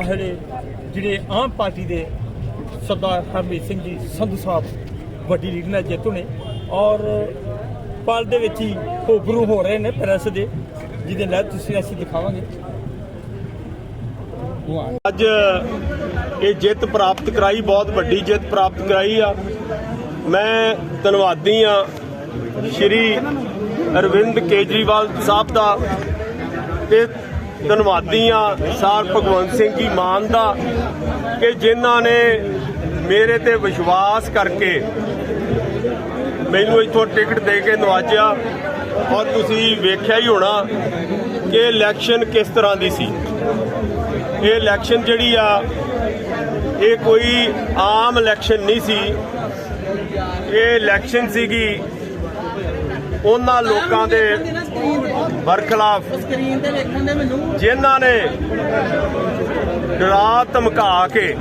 ਇਹੜੇ ਜਿਹੜੇ ਆਮ ਪਾਰਟੀ ਦੇ ਸਰਦਾਰ ਹਰਮੀਤ ਸਿੰਘ ਜੀ, ਸੰਧੂ ਸਾਹਿਬ, ਵੱਡੀ ਲੀਡ ਨਾਲ ਜੇਤੂ ਨੇ ਔਰ ਪਲ ਦੇ ਵਿੱਚ ਹੀ ਹੋਬਰੂ ਹੋ ਰਹੇ ਨੇ ਪ੍ਰੈਸ ਦੇ, ਜਿਹਦੇ ਨਾਲ ਤੁਸੀਂ ਅਸੀਂ ਦਿਖਾਵਾਂਗੇ। ਅੱਜ ਇਹ ਜਿੱਤ ਪ੍ਰਾਪਤ ਕਰਾਈ, ਬਹੁਤ ਵੱਡੀ ਜਿੱਤ ਪ੍ਰਾਪਤ ਕਰਾਈ ਆ। ਮੈਂ ਧੰਨਵਾਦੀ ਆ ਸ਼੍ਰੀ ਅਰਵਿੰਦ ਕੇਜਰੀਵਾਲ ਸਾਹਿਬ ਦਾ ਤੇ ਧੰਨਵਾਦੀ ਆ ਸਾਰ ਭਗਵੰਤ ਸਿੰਘ ਜੀ ਮਾਨ ਦਾ ਕਿ ਜਿਨ੍ਹਾਂ ਨੇ ਮੇਰੇ ਤੇ ਵਿਸ਼ਵਾਸ ਕਰਕੇ ਮੈਨੂੰ ਇੱਥੋਂ ਟਿਕਟ ਦੇ ਕੇ ਨਵਾਜਿਆ ਔਰ ਤੁਸੀਂ ਵੇਖਿਆ ਹੀ ਹੋਣਾ ਕਿ ਇਲੈਕਸ਼ਨ ਕਿਸ ਤਰ੍ਹਾਂ ਦੀ ਸੀ। ਇਹ ਇਲੈਕਸ਼ਨ ਜਿਹੜੀ ਆ, ਇਹ ਕੋਈ ਆਮ ਇਲੈਕਸ਼ਨ ਨਹੀਂ ਸੀ। ਇਹ ਇਲੈਕਸ਼ਨ ਸੀਗੀ ਉਹਨਾਂ ਲੋਕਾਂ ਦੇ ਬਰਖਲਾਫ। ਸਕਰੀਨ ਤੇ ਵੇਖਣ ਦੇ ਮੈਨੂੰ। ਜਿਨ੍ਹਾਂ ਨੇ ਡਰਾ ਧਮਕਾ ਕੇ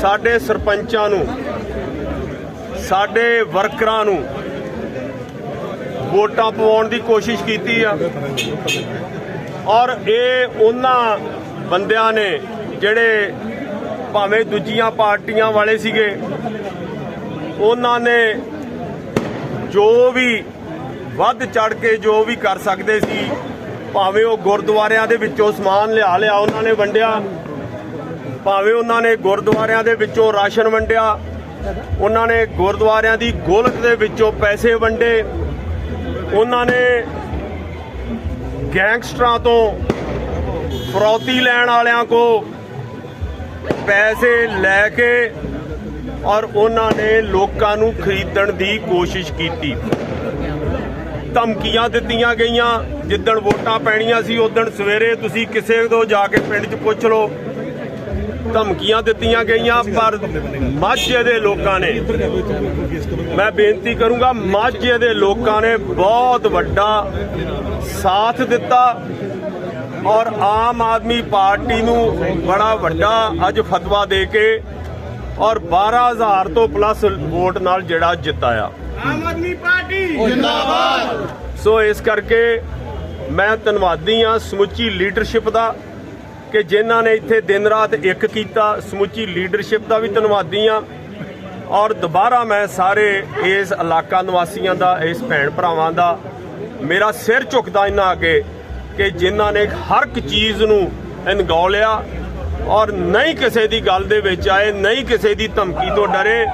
ਸਾਡੇ ਸਰਪੰਚਾਂ ਨੂੰ ਸਾਡੇ ਵਰਕਰਾਂ ਨੂੰ ਵੋਟਾਂ ਪਵਾਉਣ ਦੀ ਕੋਸ਼ਿਸ਼ ਕੀਤੀ ਆ। ਔਰ ਇਹ ਉਹਨਾਂ ਬੰਦਿਆਂ ਨੇ ਜਿਹੜੇ ਭਾਵੇਂ ਦੂਜੀਆਂ ਪਾਰਟੀਆਂ ਵਾਲੇ ਸੀਗੇ ਉਹਨਾਂ ਨੇ ਜੋ ਵੀ ਵੱਧ ਚੜ ਕੇ ਜੋ ਵੀ ਕਰ ਸਕਦੇ ਸੀ, ਭਾਵੇਂ ਉਹ ਗੁਰਦੁਆਰਿਆਂ ਦੇ ਵਿੱਚੋਂ ਸਮਾਨ ਲਿਆ ਲਿਆ ਉਹਨਾਂ ਨੇ ਵੰਡਿਆ, ਭਾਵੇਂ ਉਹਨਾਂ ਨੇ ਗੁਰਦੁਆਰਿਆਂ ਦੇ ਵਿੱਚੋਂ ਰਾਸ਼ਨ ਵੰਡਿਆ, ਉਹਨਾਂ ਨੇ ਗੁਰਦੁਆਰਿਆਂ ਦੀ ਗੋਲਕ ਦੇ ਵਿੱਚੋਂ ਪੈਸੇ ਵੰਡੇ, ਉਹਨਾਂ ਨੇ ਗੈਂਗਸਟਰਾਂ ਤੋਂ ਫਰੌਤੀ ਲੈਣ ਵਾਲਿਆਂ ਕੋ ਪੈਸੇ ਲੈ ਕੇ ਔਰ ਉਹਨਾਂ ਨੇ ਲੋਕਾਂ ਨੂੰ ਖਰੀਦਣ ਦੀ ਕੋਸ਼ਿਸ਼ ਕੀਤੀ। ਧਮਕੀਆਂ ਦਿੱਤੀਆਂ ਗਈਆਂ। ਜਿੱਦਣ ਵੋਟਾਂ ਪੈਣੀਆਂ ਸੀ ਉਦਣ ਸਵੇਰੇ ਤੁਸੀਂ ਕਿਸੇ ਤੋਂ ਜਾ ਕੇ ਪਿੰਡ 'ਚ ਪੁੱਛ ਲਓ। ਧਮਕੀਆਂ ਦਿੱਤੀਆਂ ਗਈਆਂ, ਪਰ ਮਾਝੇ ਦੇ ਲੋਕਾਂ ਨੇ ਮੈਂ ਬੇਨਤੀ ਕਰੂੰਗਾ, ਮਾਝੇ ਦੇ ਲੋਕਾਂ ਨੇ ਬਹੁਤ ਵੱਡਾ ਸਾਥ ਦਿੱਤਾ ਔਰ ਆਮ ਆਦਮੀ ਪਾਰਟੀ ਨੂੰ ਬੜਾ ਵੱਡਾ ਅੱਜ ਫਤਵਾ ਦੇ ਕੇ ਔਰ 12000 ਤੋਂ ਪਲੱਸ ਵੋਟ ਨਾਲ ਜਿਹੜਾ ਜਿੱਤਾਇਆ ਆਮ ਆਦਮੀ ਪਾਰਟੀ। ਜਿੰਦਾਬਾਦ। ਸੋ ਇਸ ਕਰਕੇ ਮੈਂ ਧੰਨਵਾਦੀ ਆ ਸਮੁੱਚੀ ਲੀਡਰਸ਼ਿਪ ਦਾ ਕਿ ਜਿਨ੍ਹਾਂ ਨੇ ਇੱਥੇ ਦਿਨ ਰਾਤ ਇੱਕ ਕੀਤਾ। ਸਮੁੱਚੀ ਲੀਡਰਸ਼ਿਪ ਦਾ ਵੀ ਧੰਨਵਾਦੀ ਆ ਔਰ ਦੁਬਾਰਾ ਮੈਂ ਸਾਰੇ ਇਸ ਇਲਾਕਾ ਨਿਵਾਸੀਆਂ ਦਾ ਇਸ ਭੈਣ ਭਰਾਵਾਂ ਦਾ ਮੇਰਾ ਸਿਰ ਝੁਕਦਾ ਇਹਨਾਂ ਅੱਗੇ ਕਿ ਜਿਨ੍ਹਾਂ ਨੇ ਹਰ ਇੱਕ ਚੀਜ਼ ਨੂੰ ਅਣਗੌਲਿਆ ਔਰ ਨਹੀਂ ਕਿਸੇ ਦੀ ਗੱਲ ਦੇ ਵਿੱਚ ਆਏ ਨਹੀਂ ਕਿਸੇ ਦੀ ਧਮਕੀ ਤੋਂ ਡਰੇ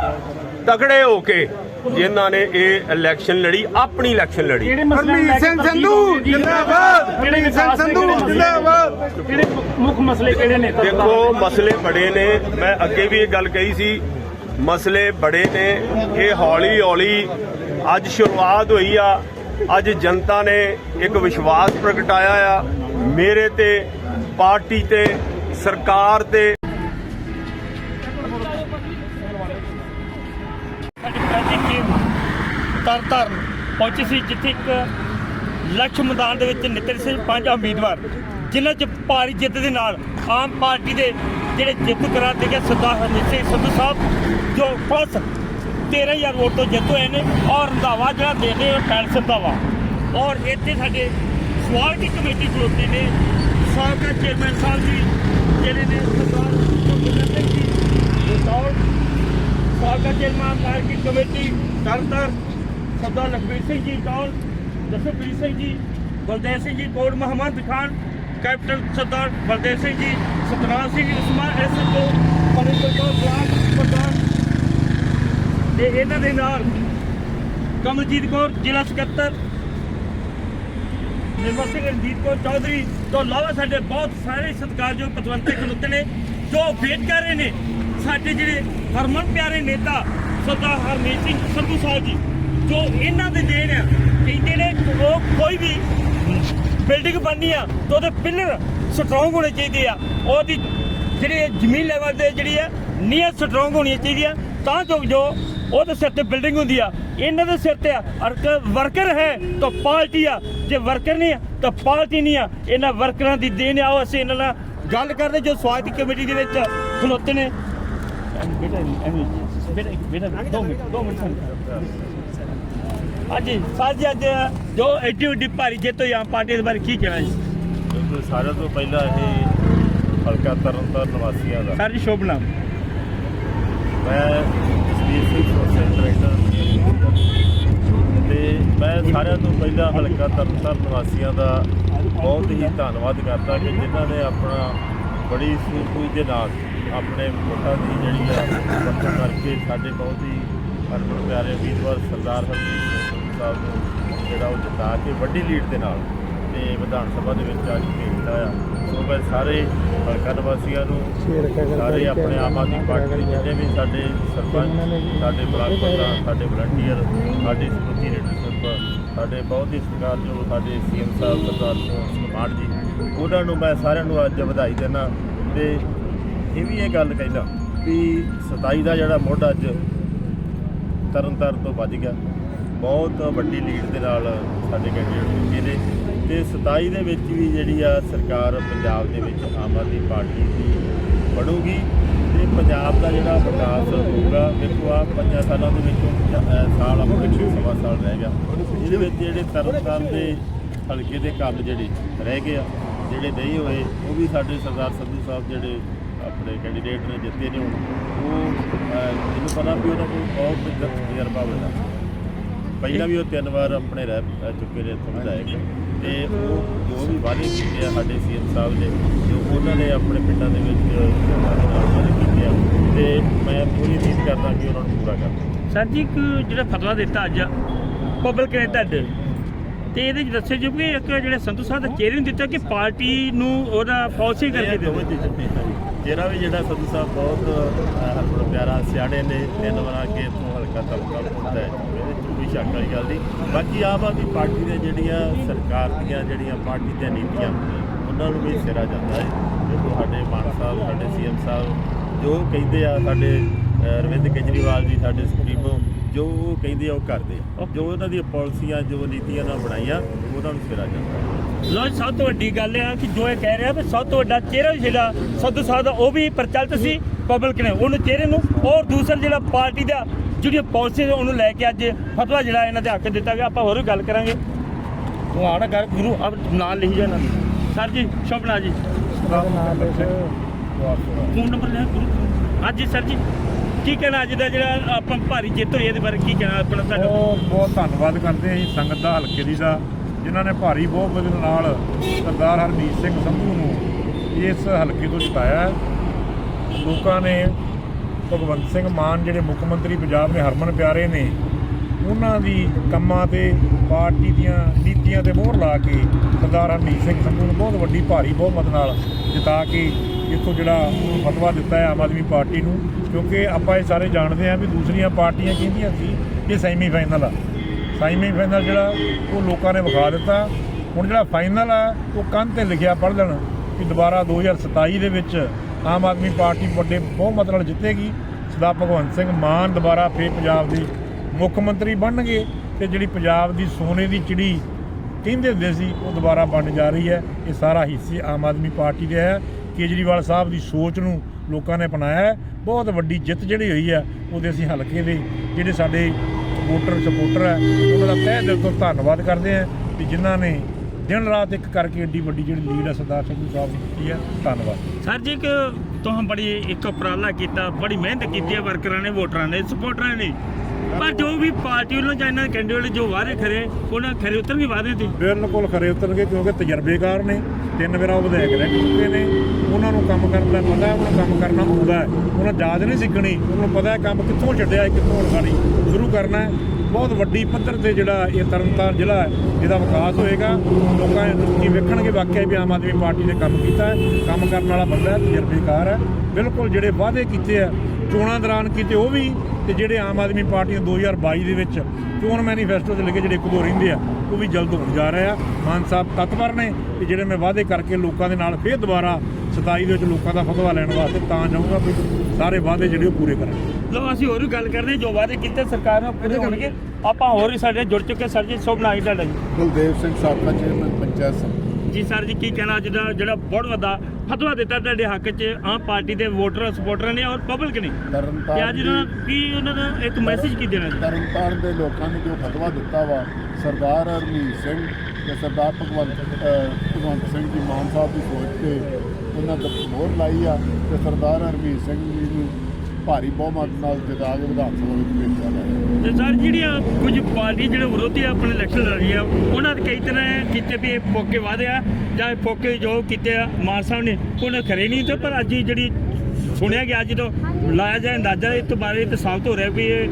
ਤਗੜੇ ਹੋ ਕੇ ਜਿਨ੍ਹਾਂ ਨੇ ਇਹ ਇਲੈਕਸ਼ਨ ਲੜੀ ਆਪਣੀ ਇਲੈਕਸ਼ਨ ਲੜੀ। ਹਰਮੀਤ ਸਿੰਘ ਸੰਧੂ ਜਿੰਦਾਬਾਦ। ਹਰਮੀਤ ਸਿੰਘ ਸੰਧੂ ਜਿੰਦਾਬਾਦ। ਕਿਹੜੇ ਮੁੱਖ ਮਸਲੇ ਕਿਹੜੇ ਨੇ? ਦੇਖੋ ਮਸਲੇ ਬੜੇ ਨੇ। ਮੈਂ ਅੱਗੇ ਵੀ ਇਹ ਗੱਲ ਕਹੀ ਸੀ ਮਸਲੇ ਬੜੇ ਨੇ। ਇਹ ਹੌਲੀ ਹੌਲੀ ਅੱਜ ਸ਼ੁਰੂਆਤ ਹੋਈ ਆ। ਅੱਜ ਜਨਤਾ ਨੇ ਇੱਕ ਵਿਸ਼ਵਾਸ ਪ੍ਰਗਟਾਇਆ ਆ। ਮੇਰੇ ਤੇ ਪਾਰਟੀ ਤੇ ਸਰਕਾਰ ਤੇ ਤਰਨ ਪਹੁੰਚੀ ਸੀ, ਜਿੱਥੇ ਇੱਕ ਲਕਸ਼ ਮੈਦਾਨ ਦੇ ਵਿੱਚ ਨਿਤਰ ਸਿੰਘ ਪੰਜ ਉਮੀਦਵਾਰ, ਜਿਨ੍ਹਾਂ 'ਚ ਭਾਰੀ ਜਿੱਤ ਦੇ ਨਾਲ ਆਮ ਪਾਰਟੀ ਦੇ ਜਿਹੜੇ ਜਿੱਤ ਕਰਾ ਦੇ ਗਏ ਸਰਦਾਰ ਹਰਜੀਤ ਸਿੰਘ ਸੰਧੂ ਸਾਹਿਬ, ਜੋ ਪਲਸ 13000 ਵੋਟ ਤੋਂ ਜਿੱਤ ਹੋਏ ਨੇ ਔਰ ਰੰਧਾਵਾ ਜਿਹੜਾ ਦੇ ਰਹੇ ਉਹ ਟੈਲ ਸੰਧਾਵਾ ਔਰ ਇੱਥੇ ਸਾਡੇ ਸਵਾਲ ਦੀ ਕਮੇਟੀ ਖਲੋਤੇ ਨੇ। ਸਾਬਕਾ ਚੇਅਰਮੈਨ ਸਾਹਿਬ ਜੀ, ਜਿਹੜੇ ਨੇ ਸਰਦਾਰ ਸੁਖਵਿੰਦਰ ਸਿੰਘ ਜੀ, ਬਤੌਰ ਸਾਬਕਾ ਚੇਅਰਮੈਨ ਦੀ committee Tarntaran Sardar Lakhbir Singh ji Kaul Jaspreet Singh ji, Baldev Singh ji Kot Muhammad Khan, captain Sardar Baldev Singh ji, Satnam Singh Usma SHO Parinder Kaur block ਪ੍ਰਧਾਨ ਤੇ ਇਹਨਾਂ ਦੇ ਨਾਲ ਕਮਲਜੀਤ ਕੌਰ, ਜ਼ਿਲ੍ਹਾ ਸਕੱਤਰ, ਨਿਰਮਲ ਸਿੰਘ ਰਣਜੀਤ ਕੌਰ ਚੌਧਰੀ, ਤੋਂ ਇਲਾਵਾ ਸਾਡੇ ਬਹੁਤ ਸਾਰੇ ਸਤਿਕਾਰਯੋਗ ਪਤਵੰਤੇ ਖਲੋਤੇ ਨੇ, ਜੋ ਵੇਟ ਕਰ ਰਹੇ ਨੇ, ਸਾਡੇ ਜਿਹੜੇ ਹਰਮਨ ਪਿਆਰੇ ਨੇਤਾ ਸਰਦਾਰ ਹਰਮੀਤ ਸਿੰਘ ਸੰਧੂ ਸਾਹਿਬ ਜੀ। ਜੋ ਇਹਨਾਂ ਦੇ ਦੇਣ ਆ ਕਹਿੰਦੇ ਨੇ ਉਹ ਕੋਈ ਵੀ ਬਿਲਡਿੰਗ ਬਣਨੀ ਆ, ਤਾਂ ਉਹਦੇ ਪਿੱਲਰ ਸਟਰੋਂਗ ਹੋਣੇ ਚਾਹੀਦੇ ਆ। ਉਹਦੀ ਜਿਹੜੀ ਜ਼ਮੀਨ ਲੈਵਲ ਤੇ ਜਿਹੜੀ ਆ ਨੀਅਤ ਸਟਰੋਂਗ ਹੋਣੀ ਚਾਹੀਦੀ ਆ। ਤਾਂ ਜੋ ਜੋ ਉਹਦੇ ਸਿਰ ਤੇ ਬਿਲਡਿੰਗ ਹੁੰਦੀ ਆ, ਇਹਨਾਂ ਦੇ ਸਿਰ ਤੇ ਆ। ਵਰਕਰ ਹੈ, ਤਾਂ ਪਾਰਟੀ ਆ। ਜੇ ਵਰਕਰ ਨਹੀਂ ਆ, ਤਾਂ ਪਾਰਟੀ ਨਹੀਂ ਆ। ਇਹਨਾਂ ਵਰਕਰਾਂ ਦੀ ਦੇਣ ਆਓ ਅਸੀਂ ਇਹਨਾਂ ਨਾਲ ਗੱਲ ਕਰਦੇ ਜੋ ਸਵਾਗਤ ਕਮੇਟੀ ਦੇ ਵਿੱਚ ਖਲੋਤੇ ਨੇ। ਬੇਟਾ ਐਵੇਂ ਬੇਟਾ ਬੇਟਾ, ਦੋ ਮਿੰਟ ਦੋ ਮਿੰਟ। ਹਾਂਜੀ ਸਾਜੀ ਅੱਜ ਜੋ ਐਡੀ ਵੱਡੀ ਭਾਰੀ ਜਿੱਤ ਹੋਈ ਆਮ ਪਾਰਟੀ ਦੇ ਬਾਰੇ ਕੀ ਕਹਿਣਾ ਜੀ? ਕਿਉਂਕਿ ਸਾਰਿਆਂ ਤੋਂ ਪਹਿਲਾਂ ਇਹ ਹਲਕਾ ਤਰਨਤਾਰਨ ਨਿਵਾਸੀਆਂ ਦਾ। ਸਰ ਜੀ ਸ਼ੁਭ ਨਾਮ। ਮੈਂ ਜਸਵੀਰ ਸਿੰਘ ਸੋਸ਼ਲ ਡਾਇਰੈਕਟਰ। ਤੇ ਮੈਂ ਸਾਰਿਆਂ ਤੋਂ ਪਹਿਲਾਂ ਹਲਕਾ ਤਰਨਤਾਰਨ ਨਿਵਾਸੀਆਂ ਦਾ ਬਹੁਤ ਹੀ ਧੰਨਵਾਦ ਕਰਦਾ ਕਿ ਜਿਨ੍ਹਾਂ ਨੇ ਆਪਣਾ ਬੜੀ ਸੂਝ ਦੇ ਨਾਲ ਆਪਣੇ ਵੋਟਾਂ ਦੀ ਜਿਹੜੀ ਆ ਵਰਤੋਂ ਕਰਕੇ ਸਾਡੇ ਬਹੁਤ ਹੀ ਹਰਮਨ ਪਿਆਰੇ ਉਮੀਦਵਾਰ ਸਰਦਾਰ ਹਰਜੀਤ ਸਿੰਘ ਸਾਹਿਬ ਨੂੰ ਜਿਹੜਾ ਉਹ ਜਿਤਾ ਕੇ ਵੱਡੀ ਲੀਡ ਦੇ ਨਾਲ ਤੇ ਵਿਧਾਨ ਸਭਾ ਦੇ ਵਿੱਚ ਅੱਜ ਭੇਜਦਾ ਆ ਸੋ ਮੈਂ ਸਾਰੇ ਹਲਕਾ ਨਿਵਾਸੀਆਂ ਨੂੰ, ਸਾਰੇ ਆਪਣੇ ਆਮ ਆਦਮੀ ਪਾਰਟੀ ਦੇ ਜਿੰਨੇ ਵੀ ਸਾਡੇ ਸਰਪੰਚ, ਸਾਡੇ ਬਲਾਕ ਪ੍ਰਧਾਨ, ਸਾਡੇ ਵਲੰਟੀਅਰ ਸਾਡੇ ਸਮੁੱਚੀ ਲੀਡਰਸ਼ਿਪ ਸਾਡੇ ਬਹੁਤ ਹੀ ਸਰਕਾਰ ਜੋ ਸਾਡੇ ਸੀਐਮ ਸਾਹਿਬ, ਸਰਦਾਰ ਸਮਾਨ ਜੀ, ਉਹਨਾਂ ਨੂੰ ਮੈਂ ਸਾਰਿਆਂ ਨੂੰ ਅੱਜ ਵਧਾਈ ਦਿੰਦਾ ਤੇ ਇਹ ਵੀ ਇਹ ਗੱਲ ਕਹਿੰਦਾ ਵੀ 27 ਦਾ ਜਿਹੜਾ ਮੁੱਢ ਅੱਜ ਤਰਨਤਾਰਨ ਤੋਂ ਵੱਜ ਗਿਆ। ਬਹੁਤ ਵੱਡੀ ਲੀਡ ਦੇ ਨਾਲ ਸਾਡੇ ਕੈਂਡੀਡੇਟ ਜਿੱਤੇ ਨੇ ਤੇ 27 ਦੇ ਵਿੱਚ ਵੀ ਜਿਹੜੀ ਆ ਸਰਕਾਰ ਪੰਜਾਬ ਦੇ ਵਿੱਚ ਆਮ ਆਦਮੀ ਪਾਰਟੀ ਦੀ ਬਣੂਗੀ ਤੇ ਪੰਜਾਬ ਦਾ ਜਿਹੜਾ ਵਿਕਾਸ ਹੋਊਗਾ ਦੇਖੋ ਆ ਪੰਜਾਂ ਸਾਲਾਂ ਦੇ ਵਿੱਚੋਂ ਸਾਲ ਆਪਣੇ ਛੇ ਸਵਾ ਸਾਲ ਰਹਿ ਗਿਆ। ਇਹਦੇ ਵਿੱਚ ਜਿਹੜੇ ਤਰਨਤਾਰਨ ਦੇ ਹਲਕੇ ਦੇ ਕੰਮ ਜਿਹੜੇ ਰਹਿ ਗਏ ਆ, ਜਿਹੜੇ ਨਹੀਂ ਹੋਏ, ਉਹ ਵੀ ਸਾਡੇ ਸਰਦਾਰ ਸੰਧੂ ਸਾਹਿਬ ਜਿਹੜੇ ਆਪਣੇ ਕੈਂਡੀਡੇਟ ਨੇ ਜਿੱਤੇ ਨੇ ਉਹ ਅਹ, ਮੈਨੂੰ ਪਤਾ ਵੀ ਉਹਨਾਂ ਕੋਲ ਬਹੁਤ ਤਜ- ਤਜਰਬਾ ਹੋਵੇਗਾ ਪਹਿਲਾਂ ਵੀ ਉਹ ਤਿੰਨ ਵਾਰ ਆਪਣੇ ਰਹਿ ਚੁੱਕੇ ਨੇ ਇੱਥੋਂ ਵਿਧਾਇਕ। ਤੇ ਉਹ ਜੋ ਵੀ ਵਾਅਦੇ ਕੀਤੇ ਆ ਸਾਡੇ ਸੀਐਮ ਸਾਹਿਬ ਨੇ ਜੋ ਉਹਨਾਂ ਨੇ ਆਪਣੇ ਪਿੰਡਾਂ ਦੇ ਵਿੱਚ ਵਾਅਦੇ ਕੀਤੇ ਆ। ਤੇ ਮੈਂ ਪੂਰੀ ਉਮੀਦ ਕਰਦਾ ਕਿ ਉਹਨਾਂ ਨੂੰ ਪੂਰਾ ਕਰਦਾ ਸਰ ਜੀ ਇੱਕ ਜਿਹੜਾ ਫਤਵਾ ਦਿੱਤਾ ਅੱਜ ਪਬਲਿਕ ਨੇ ਤੁਹਾਡੇ ਤੇ ਇਹਦੇ ਚ ਦੱਸਿਓ ਜੀ ਕਿ ਇੱਕ ਜਿਹੜੇ ਸੰਧੂ ਸਾਹਿਬ ਦਾ ਚਿਹਰੇ ਨੂੰ ਦਿੱਤਾ ਕਿ ਪਾਰਟੀ ਨੂੰ ਉਹਦਾ ਪਾਲਿਸੀ ਕਰਕੇ ਦੇ ਦੋਵੇਂ ਚੀਜ਼ਾਂ ਵੀ ਜਿਹੜਾ ਸੰਧੂ ਸਾਹਿਬ ਬਹੁਤ ਅਹ, ਪਿਆਰਾ ਸਿਆਣੇ ਨੇ ਤਿੰਨ ਵਾਰ ਕੇ ਇੱਥੋਂ ਹਲਕਾ ਤਲਕਾ ਹੁੰਦਾ ਹੈ ਇਹਦੇ 'ਚ ਕੋਈ ਸ਼ੱਕ ਵਾਲੀ ਗੱਲ ਨਹੀਂ। ਬਾਕੀ ਆਮ ਆਦਮੀ ਪਾਰਟੀ ਦੇ ਜਿਹੜੀਆਂ ਸਰਕਾਰ ਦੀਆਂ ਜਿਹੜੀਆਂ ਪਾਰਟੀ ਦੀਆਂ ਨੀਤੀਆਂ ਉਹਨਾਂ ਨੂੰ ਵੀ ਸਿਰਾ ਜਾਂਦਾ ਹੈ। ਦੇਖੋ ਸਾਡੇ ਮਾਨ ਸਾਹਿਬ ਸਾਡੇ ਸੀਐਮ ਸਾਹਿਬ ਜੋ ਕਹਿੰਦੇ ਆ ਸਾਡੇ ਅਰਵਿੰਦ ਕੇਜਰੀਵਾਲ ਜੀ ਸਾਡੇ ਸੁਪਰੀਮੋ ਜੋ ਉਹ ਕਹਿੰਦੇ ਆ ਉਹ ਕਰਦੇ ਆ। ਜੋ ਉਹਨਾਂ ਦੀਆਂ ਪਾਲਿਸੀਆਂ ਜੋ ਨੀਤੀਆਂ ਨਾਲ ਬਣਾਈਆਂ ਉਹਨਾਂ ਨੂੰ ਸਿਰਾ ਜਾਂਦਾ ਹੈ। ਲੋ ਜੀ, ਸਭ ਤੋਂ ਵੱਡੀ ਗੱਲ ਆ ਕਿ ਜੋ ਇਹ ਕਹਿ ਰਿਹਾ ਵੀ ਸਭ ਤੋਂ ਵੱਡਾ ਚਿਹਰਾ ਜਿਹੜਾ ਸੰਧੂ ਸਾਹਿਬ ਦਾ ਉਹ ਵੀ ਪ੍ਰਚਲਿਤ ਸੀ ਪਬਲਿਕ ਨੇ। ਉਹਨੂੰ ਚਿਹਰੇ ਨੂੰ ਔਰ ਦੂਸਰਾ ਜਿਹੜਾ ਪਾਰਟੀ ਦਾ ਜਿਹੜੀਆਂ ਪਾਲਿਸੀ ਉਹਨੂੰ ਲੈ ਕੇ ਅੱਜ ਫਤਵਾ ਜਿਹੜਾ ਇਹਨਾਂ ਦੇ ਹੱਕ ਦਿੱਤਾ ਗਿਆ। ਆਪਾਂ ਹੋਰ ਵੀ ਗੱਲ ਕਰਾਂਗੇ। ਉਹ ਆਣਾ ਕਰ ਗੁਰੂ ਆਪ ਨਾਲ ਲਿਖੀ ਜਾਣਾ ਸਰ ਜੀ ਸ਼ੁਭਨਾ ਜੀ। ਫੋਨ ਨੰਬਰ ਲੈ ਗੁਰੂ ਹਾਂਜੀ ਸਰ ਜੀ। ਕੀ ਕਹਿਣਾ ਅੱਜ ਦਾ ਜਿਹੜਾ ਆਪਾਂ ਭਾਰੀ ਜਿੱਤ ਹੋਈ ਇਹਦੇ ਬਾਰੇ ਕੀ ਕਹਿਣਾ ਆਪਣਾ ਤੁਹਾਡਾ ਬਹੁਤ ਬਹੁਤ ਧੰਨਵਾਦ ਕਰਦੇ ਹਾਂ ਜੀ ਸੰਗਤ ਦਾ, ਹਲਕੇ ਦੀ ਦਾ, ਜਿਨ੍ਹਾਂ ਨੇ ਭਾਰੀ ਬਹੁਮਤ ਨਾਲ ਸਰਦਾਰ ਹਰਮੀਤ ਸਿੰਘ ਸੰਧੂ ਨੂੰ ਇਸ ਹਲਕੇ ਤੋਂ ਜਿਤਾਇਆ ਲੋਕਾਂ ਨੇ ਭਗਵੰਤ ਸਿੰਘ ਮਾਨ, ਜਿਹੜੇ ਮੁੱਖ ਮੰਤਰੀ ਪੰਜਾਬ ਦੇ ਹਰਮਨ ਪਿਆਰੇ ਨੇ, ਉਹਨਾਂ ਦੀ ਕੰਮਾਂ ਤੇ, ਪਾਰਟੀ ਦੀਆਂ ਨੀਤੀਆਂ ਤੇ ਮੋਹਰ ਲਾ ਕੇ ਸਰਦਾਰ ਹਰਮੀਤ ਸਿੰਘ ਸੰਧੂ ਨੂੰ ਬਹੁਤ ਵੱਡੀ ਭਾਰੀ ਬਹੁਮਤ ਨਾਲ ਜਿਤਾ ਕੇ ਇੱਥੋਂ ਜਿਹੜਾ ਫਤਵਾ ਦਿੱਤਾ ਹੈ ਆਮ ਆਦਮੀ ਪਾਰਟੀ ਨੂੰ, ਕਿਉਂਕਿ ਆਪਾਂ ਇਹ ਸਾਰੇ ਜਾਣਦੇ ਹਾਂ ਵੀ ਦੂਸਰੀਆਂ ਪਾਰਟੀਆਂ ਕਹਿੰਦੀਆਂ ਸੀ ਇਹ ਸੈਮੀ ਫਾਈਨਲ ਆ। ਸੈਮੀ ਫਾਈਨਲ ਜਿਹੜਾ ਉਹ ਲੋਕਾਂ ਨੇ ਵਿਖਾ ਦਿੱਤਾ। ਹੁਣ ਜਿਹੜਾ ਫਾਈਨਲ ਆ, ਉਹ ਕੰਧ ਤੇ ਲਿਖਿਆ ਪੜ੍ਹ ਲੈਣ ਕਿ ਦੁਬਾਰਾ 2027 ਦੇ ਵਿੱਚ ਆਮ ਆਦਮੀ ਪਾਰਟੀ ਵੱਡੇ ਬਹੁਮਤ ਨਾਲ ਜਿੱਤੇਗੀ। ਸਰਦਾਰ ਭਗਵੰਤ ਸਿੰਘ ਮਾਨ ਦੁਬਾਰਾ ਫੇਰ ਪੰਜਾਬ ਦੇ ਮੁੱਖ ਮੰਤਰੀ ਬਣਨਗੇ ਤੇ ਜਿਹੜੀ ਪੰਜਾਬ ਦੀ ਸੋਨੇ ਦੀ ਚਿੜੀ ਕਹਿੰਦੇ ਹੁੰਦੇ ਸੀ, ਉਹ ਦੁਬਾਰਾ ਬਣ ਜਾ ਰਹੀ ਹੈ। ਇਹ ਸਾਰਾ ਹਿੱਸੇ ਆਮ ਆਦਮੀ ਪਾਰਟੀ ਦੇ ਹੈ। ਕੇਜਰੀਵਾਲ ਸਾਹਿਬ ਦੀ ਸੋਚ ਨੂੰ ਲੋਕਾਂ ਨੇ ਅਪਣਾਇਆ ਬਹੁਤ ਵੱਡੀ ਜਿੱਤ ਜਿਹੜੀ ਹੋਈ ਹੈ, ਉਹਦੇ ਅਸੀਂ ਹਲਕੇ ਦੇ ਜਿਹੜੇ ਸਾਡੇ ਵੋਟਰ, ਸਪੋਰਟਰ ਹੈ, ਉਹਨਾਂ ਦਾ ਤਹਿ ਦਿਲ ਤੋਂ ਧੰਨਵਾਦ ਕਰਦੇ ਹਾਂ ਕਿ ਜਿਨ੍ਹਾਂ ਨੇ ਦਿਨ ਰਾਤ ਇੱਕ ਕਰਕੇ ਏਡੀ ਵੱਡੀ ਜਿਹੜੀ ਲੀਡ ਹੈ ਸਰਦਾਰ ਸਿੰਘ ਸਾਹਿਬ ਦੀ ਦਿੱਤੀ ਹੈ, ਧੰਨਵਾਦ। ਸਰ ਜੀ ਕਿ ਤੁਸੀਂ ਬੜੀ ਇੱਕ ਉਪਰਾਲਾ ਕੀਤਾ, ਬੜੀ ਮਿਹਨਤ ਕੀਤੀ ਹੈ ਵਰਕਰਾਂ ਨੇ, ਵੋਟਰਾਂ ਨੇ, ਸਪੋਰਟਰਾਂ ਨੇ। ਪਰ ਜੋ ਵੀ ਪਾਰਟੀ ਵੱਲੋਂ ਜਾਂ ਇਹਨਾਂ ਦੇ ਕੈਂਡੀਡੇਟ ਜੋ ਵਾਅਦੇ ਖਰੇ ਉਹਨਾਂ ਖਰੇ ਉਤਰ ਵੀ ਵਾਅਦੇ ਤੇ? ਬਿਲਕੁਲ ਖਰੇ ਉਤਰਨਗੇ ਕਿਉਂਕਿ ਤਜਰਬੇਕਾਰ ਨੇ ਤਿੰਨ ਵਾਰ ਉਹ ਵਿਧਾਇਕ ਰਹਿ ਚੁੱਕੇ ਨੇ ਉਹਨਾਂ ਨੂੰ ਕੰਮ ਕਰਨ ਦਾ ਪਤਾ ਹੈ, ਉਹਨਾਂ ਕੰਮ ਕਰਨਾ ਆਉਂਦਾ ਉਹਨਾਂ ਜਾਚ ਨਹੀਂ ਸਿੱਖਣੀ ਉਹਨਾਂ ਨੂੰ ਪਤਾ ਹੈ ਕੰਮ ਕਿੱਥੋਂ ਛੱਡਿਆ ਹੈ, ਕਿੱਥੋਂ ਲਗਾਣੀ ਸ਼ੁਰੂ ਕਰਨਾ ਬਹੁਤ ਵੱਡੀ ਪੱਧਰ ਤੇ ਜਿਹੜਾ ਇਹ ਤਰਨਤਾਰਨ ਜ਼ਿਲ੍ਹਾ ਹੈ ਇਹਦਾ ਵਿਕਾਸ ਹੋਏਗਾ। ਲੋਕਾਂ ਲੋਕੀ ਵੇਖਣਗੇ ਵਾਕਿਆ ਵੀ ਆਮ ਆਦਮੀ ਪਾਰਟੀ ਨੇ ਕੰਮ ਕੀਤਾ ਹੈ। ਕੰਮ ਕਰਨ ਵਾਲਾ ਬੰਦਾ ਤਜਰਬੇਕਾਰ ਹੈ। ਬਿਲਕੁਲ ਜਿਹੜੇ ਵਾਅਦੇ ਕੀਤੇ ਆ ਚੋਣਾਂ ਦੌਰਾਨ ਕੀਤੇ ਉਹ ਵੀ ਤੇ ਜਿਹੜੇ ਆਮ ਆਦਮੀ ਪਾਰਟੀ ਨੇ 2022 ਦੇ ਵਿੱਚ ਚੋਣ ਮੈਨੀਫੈਸਟੋ ਤੇ ਲਿਖੇ ਜਿਹੜੇ ਇੱਕ ਦੋ ਰਹਿੰਦੇ ਆ ਉਹ ਵੀ ਜਲਦ ਹੋਣ ਜਾ ਰਹੇ ਆ। ਮਾਨ ਸਾਹਿਬ ਤਤਪਰ ਨੇ ਕਿ ਜਿਹੜੇ ਮੈਂ ਵਾਅਦੇ ਕਰਕੇ ਲੋਕਾਂ ਦੇ ਨਾਲ ਫੇਰ ਦੁਬਾਰਾ 27 ਦੇ ਵਿੱਚ ਲੋਕਾਂ ਦਾ ਫਤਵਾ ਲੈਣ ਵਾਸਤੇ ਤਾਂ ਜਾਊਂਗਾ ਵੀ ਸਾਰੇ ਵਾਅਦੇ ਜਿਹੜੇ ਉਹ ਪੂਰੇ ਕਰਾਂਗੇ ਲੋ ਅਸੀਂ ਹੋਰ ਵੀ ਗੱਲ ਕਰਦੇ ਹਾਂ, ਜੋ ਵਾਅਦੇ ਕੀਤੇ ਸਰਕਾਰ ਨਾਲ ਪੂਰੇ ਹੋਣਗੇ। ਆਪਾਂ ਹੋਰ ਵੀ ਸਾਡੇ ਜੁੜ ਚੁੱਕੇ ਸਰ ਜੀ ਸ਼ੁਭ ਨਾਮ ਤੁਹਾਡਾ ਜੀ। ਕੁਲਦੇਵ ਸਿੰਘ ਸਾਬਕਾ ਚੇਅਰਮੈਨ ਪੰਚਾਇਤ ਜੀ ਸਰ ਜੀ ਕੀ ਕਹਿਣਾ ਦਾ ਜਿਹੜਾ ਬਹੁਤ ਵੱਡਾ ਫਤਵਾ ਦਿੱਤਾ ਤੁਹਾਡੇ ਹੱਕ 'ਚ ਆਮ ਪਾਰਟੀ ਦੇ ਵੋਟਰ ਸਪੋਰਟਰਾਂ ਨੇ ਔਰ ਪਬਲਿਕ ਨੇ। ਤੇ ਅੱਜ ਉਹਨਾਂ ਕੀ ਉਹਨਾਂ ਦਾ ਇੱਕ ਮੈਸੇਜ ਕੀ ਦੇਣਾ ਜੀ? ਤਰਨਤਾਰਨ ਦੇ ਲੋਕਾਂ ਨੂੰ ਜੋ ਫਤਵਾ ਦਿੱਤਾ ਵਾ ਸਰਦਾਰ ਹਰਮੀਤ ਸਿੰਘ ਤੇ ਸਰਦਾਰ ਭਗਵੰਤ ਭਗਵੰਤ ਸਿੰਘ ਜੀ ਮਾਨ ਸਾਹਿਬ ਦੀ ਸੋਚ ਤੇ ਉਹਨਾਂ ਦਾ ਮੋਹਰ ਲਾਈ ਆ ਤੇ ਸਰਦਾਰ ਹਰਮੀਤ ਸਿੰਘ ਜੀ ਨੂੰ ਭਾਰੀ ਬਹੁਮਤ ਨਾਲ ਜਿਤਾ ਕੇ ਵਿਧਾਨ ਸਭਾ ਵਿੱਚ ਭੇਜਿਆ ਗਿਆ ਤੇ ਸਰ ਜਿਹੜੀਆਂ ਕੁਝ ਪਾਰਟੀ ਜਿਹੜੇ ਵਿਰੋਧੀ ਆਪਣੇ ਇਲੈਕਸ਼ਨ ਲੜ ਰਹੀ ਆ ਉਹਨਾਂ ਦੇ ਕਈ ਤਰ੍ਹਾਂ ਕੀਤੇ ਵੀ ਇਹ ਫੋਕੇ ਵਾਦੇ ਆ ਜਾਂ ਇਹ ਫੋਕੇ ਜੋ ਕੀਤੇ ਆ ਮਾਨ ਸਾਹਿਬ ਨੇ ਉਹਨਾਂ ਖਰੇ ਨਹੀਂ ਤੇ ਪਰ ਅੱਜ ਹੀ ਜਿਹੜੀ ਸੁਣਿਆ ਗਿਆ ਜਦੋਂ ਲਾਇਆ ਜਾਏ ਅੰਦਾਜ਼ਾ ਇਸ ਤੋਂ ਬਾਰੇ ਤੇ ਸਾਬਤ ਹੋ ਰਿਹਾ ਵੀ ਇਹ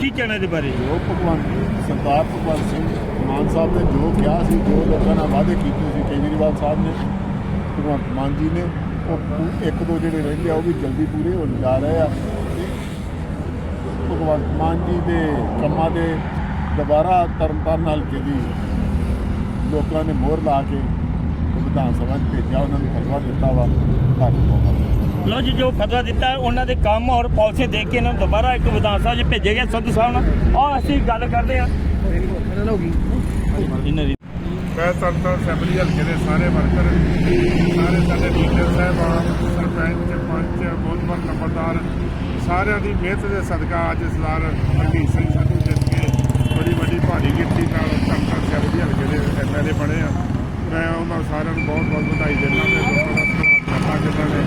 ਕੀ ਕਹਿਣਾ ਇਹਦੇ ਬਾਰੇ? ਜੋ ਭਗਵੰਤ ਸਰਦਾਰ ਭਗਵੰਤ ਸਿੰਘ ਮਾਨ ਸਾਹਿਬ ਨੇ ਜੋ ਕਿਹਾ ਸੀ ਜੋ ਲੋਕਾਂ ਨਾਲ ਵਾਅਦੇ ਕੀਤੇ ਸੀ ਕੇਜਰੀਵਾਲ ਸਾਹਿਬ ਨੇ ਭਗਵੰਤ ਮਾਨ ਜੀ ਨੇ ਉਹ ਇੱਕ ਦੋ ਜਿਹੜੇ ਰਹਿੰਦੇ ਆ ਉਹ ਵੀ ਜਲਦੀ ਪੂਰੇ ਹੋਣ ਜਾ ਰਹੇ ਆ। ਭਗਵੰਤ ਮਾਨ ਜੀ ਦੇ ਕੰਮਾਂ ਦੇ ਦੁਬਾਰਾ ਤਰਨਤਾਰਨ ਹਲਕੇ ਦੀ ਲੋਕਾਂ ਨੇ ਮੋਹਰ ਲਾ ਕੇ ਵਿਧਾਨ ਸਭਾ 'ਚ ਭੇਜਿਆ ਉਹਨਾਂ ਨੂੰ ਫਰਵਾ ਦਿੱਤਾ ਵਾ। ਲੋ ਜੀ ਜੋ ਫਤਵਾ ਦਿੱਤਾ ਹੈ, ਉਹਨਾਂ ਦੇ ਕੰਮ ਔਰ ਪਾਲਿਸੀ ਦੇਖ ਕੇ ਇਹਨਾਂ ਨੂੰ ਦੁਬਾਰਾ ਇੱਕ ਵਿਧਾਨ ਸਭਾ 'ਚ ਭੇਜਿਆ ਗਿਆ ਸੰਧੂ ਸਾਹਿਬ ਨਾਲ ਔਰ ਅਸੀਂ ਗੱਲ ਕਰਦੇ ਹਾਂ। ਇਹਨਾਂ ਦੀ ਮੈਂ ਤਰਨਤਾਰਨ ਅਸੈਂਬਲੀ ਹਲਕੇ ਦੇ ਸਾਰੇ ਵਰਕਰ, ਸਾਰੇ ਸਾਡੇ ਲੀਡਰ ਸਾਹਿਬਾਨ, ਸਰਪੰਚ, ਪੰਚ ਮੋਹਤਬਰ ਨੰਬਰਦਾਰ, ਸਾਰਿਆਂ ਦੀ ਮਿਹਨਤ ਦੇ ਸਦਕਾ ਅੱਜ ਸਰਦਾਰ ਹਰਮੀਤ ਸਿੰਘ ਸੰਧੂ ਜਿੱਤ ਕੇ ਬੜੀ ਵੱਡੀ ਭਾਰੀ ਗਿਣਤੀ ਨਾਲ ਤਰਨਤਾਰਨ ਅਸੈਂਬਲੀ ਹਲਕੇ ਦੇ ਐਮਐਲਏ ਬਣੇ ਆ। ਮੈਂ ਉਹਨਾਂ ਸਾਰਿਆਂ ਨੂੰ ਬਹੁਤ ਬਹੁਤ ਵਧਾਈ ਦਿੰਦਾ ਤੇ ਨੇ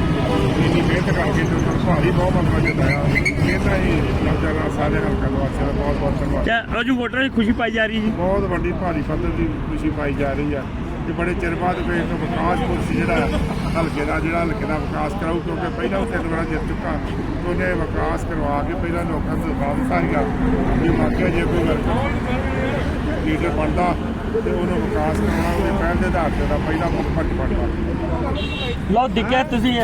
ਇੰਨੀ ਮਿਹਨਤ ਕਰਕੇ ਤੇ ਉਹਨਾਂ ਨੂੰ ਭਾਰੀ ਬਹੁਮਤ ਨਾਲ ਜਿਤਾਇਆ ਇਹਨਾਂ ਹੀ ਨੌਜਵਾਨਾਂ ਸਾਰੇ ਹਲਕਾ ਨਿਵਾਸੀਆਂ ਦਾ ਬਹੁਤ ਬਹੁਤ ਧੰਨਵਾਦ। ਤੇ ਅਜੂ ਵੋਟਰਾਂ ਦੀ ਖੁਸ਼ੀ ਪਾਈ ਜਾ ਰਹੀ ਜੀ। ਬਹੁਤ ਵੱਡੀ ਭਾਰੀ ਪੱਧਰ ਦੀ ਖੁਸ਼ੀ ਪਾਈ ਜਾ ਰਹੀ ਆ ਕਿ ਬੜੇ ਚਿਰ ਬਾਅਦ ਕੋਈ ਇੱਕ ਵਿਕਾਸ ਪੁਰਸ਼ ਜਿਹੜਾ ਹਲਕੇ ਦਾ ਜਿਹੜਾ ਹਲਕੇ ਦਾ ਵਿਕਾਸ ਕਰਾਊ ਕਿਉਂਕਿ ਪਹਿਲਾਂ ਉਹ ਤਿੰਨ ਵਾਰ ਜਿੱਤ ਚੁੱਕਾ। ਤੇ ਉਹਨੇ ਵਿਕਾਸ ਕਰਵਾ ਕੇ ਪਹਿਲਾਂ ਲੋਕਾਂ ਨੂੰ ਦਿਖਾ ਦਿੱਤਾ ਸੀਗਾ ਕਿ ਵਾਕਿਆ ਜੇ ਕੋਈ ਵਰਕਰ ਲੀਡਰ ਬਣਦਾ ਤੇ ਉਹਨੂੰ ਵਿਕਾਸ ਕਰਨਾ, ਉਹਦੇ ਪਹਿਲ ਦੇ ਆਧਾਰ ਤੇ ਉਹਦਾ ਪਹਿਲਾ ਮੁੱਖ ਫਰਜ਼ ਬਣਦਾ ਲਓ ਦਿਖਿਆ ਤੁਸੀਂ